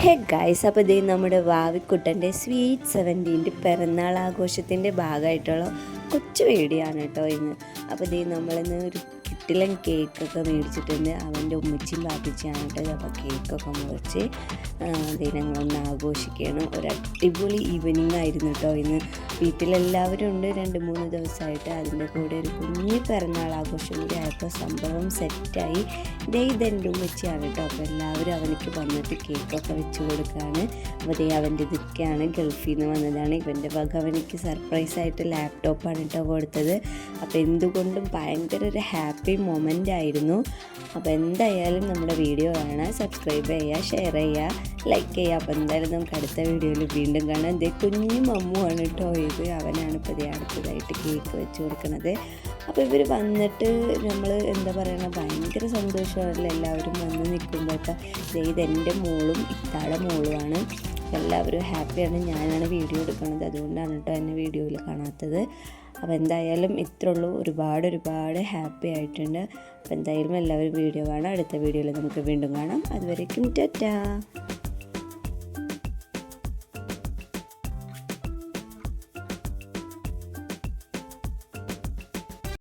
Hey guys അപ്പോൾ ഇതേ നമ്മുടെ വാവിക്കുട്ടന്റെ സ്വീറ്റ് സെവന്റീന്റെ പിറന്നാൾ ആഘോഷത്തിന്റെ ഭാഗമായിട്ടുള്ള കൊച്ചു വീഡിയോ ആണ് കേട്ടോ ഇന്ന്. അപ്പോൾ ഇതേ നമ്മളിന്ന് ഒരു കിട്ടിലൻ കേക്കൊക്കെ മേടിച്ചിട്ടുണ്ട്. അവന്റെ ഉമ്മച്ചിയും പാപ്പിച്ചാണ് കേട്ടോ അപ്പോൾ കേക്കൊക്കെ മുറിച്ച് ദിനങ്ങളൊന്ന് ആഘോഷിക്കുകയാണ് ഒരു അടിപൊളി ഈവനിങ് ആയിരുന്നു കേട്ടോ ഇന്ന്. വീട്ടിലെല്ലാവരും ഉണ്ട് രണ്ട് മൂന്ന് ദിവസമായിട്ട്. അതിന്റെ കൂടെ ഒരു കുഞ്ഞ് പിറന്നാൾ ആഘോഷം കൂടി ആയപ്പോൾ സംഭവം സെറ്റായി ദേ ഇതെന്റെ ഉമ്മച്ചിയാണ് കേട്ടോ. അപ്പോൾ എല്ലാവരും അവനക്ക് വന്നിട്ട് കേക്കൊക്കെ വെച്ച് കൊടുക്കുകയാണ്. അപ്പോൾ ദേ അവന്റെ ഇതൊക്കെയാണ് ഗൾഫിൽ നിന്ന് വന്നതാണ്. ഇവന്റെ വക അവനിക്ക് സർപ്രൈസായിട്ട് ലാപ്ടോപ്പാണ് കേട്ടോ കൊടുത്തത്. അപ്പോൾ എന്തുകൊണ്ടും ഭയങ്കര ഒരു ഹാപ്പി മൊമെന്റ് ആയിരുന്നു. അപ്പോൾ എന്തായാലും നമ്മുടെ വീഡിയോ കാണാൻ സബ്സ്ക്രൈബ് ചെയ്യുക ഷെയർ ചെയ്യുക ലൈക്ക് ചെയ്യുക. അപ്പോൾ എന്തായാലും നമുക്ക് അടുത്ത വീഡിയോയിൽ വീണ്ടും കാണാം. ദേ കുഞ്ഞു മമ്മുവാണ് കേട്ടോ ഇത്. അവനാണ് ഇപ്പോൾ ഇതേ അടുത്തതായിട്ട് കേക്ക് വെച്ച് കൊടുക്കുന്നത്. അപ്പോൾ ഇവർ വന്നിട്ട് നമ്മൾ എന്താ പറയുക ഭയങ്കര സന്തോഷമാണല്ലോ എല്ലാവരും വന്ന് നിൽക്കുമ്പോഴൊക്കെ ഇത് എന്റെ മോളും ഇത്താടെ മോളുമാണ്. എല്ലാവരും ഹാപ്പിയാണ്. ഞാനാണ് വീഡിയോ എടുക്കുന്നത് അതുകൊണ്ടാണ് കേട്ടോ എന്നെ വീഡിയോയിൽ കാണാത്തത്. അപ്പോൾ എന്തായാലും ഇത്രേ ഉള്ളൂ. ഒരുപാട് ഒരുപാട് ഹാപ്പി ആയിട്ടുണ്ട്. അപ്പോൾ എന്തായാലും എല്ലാവരും വീഡിയോ കാണാം. അടുത്ത വീഡിയോയിൽ നമുക്ക് വീണ്ടും കാണാം. അതുവരേക്കും ടാറ്റാ.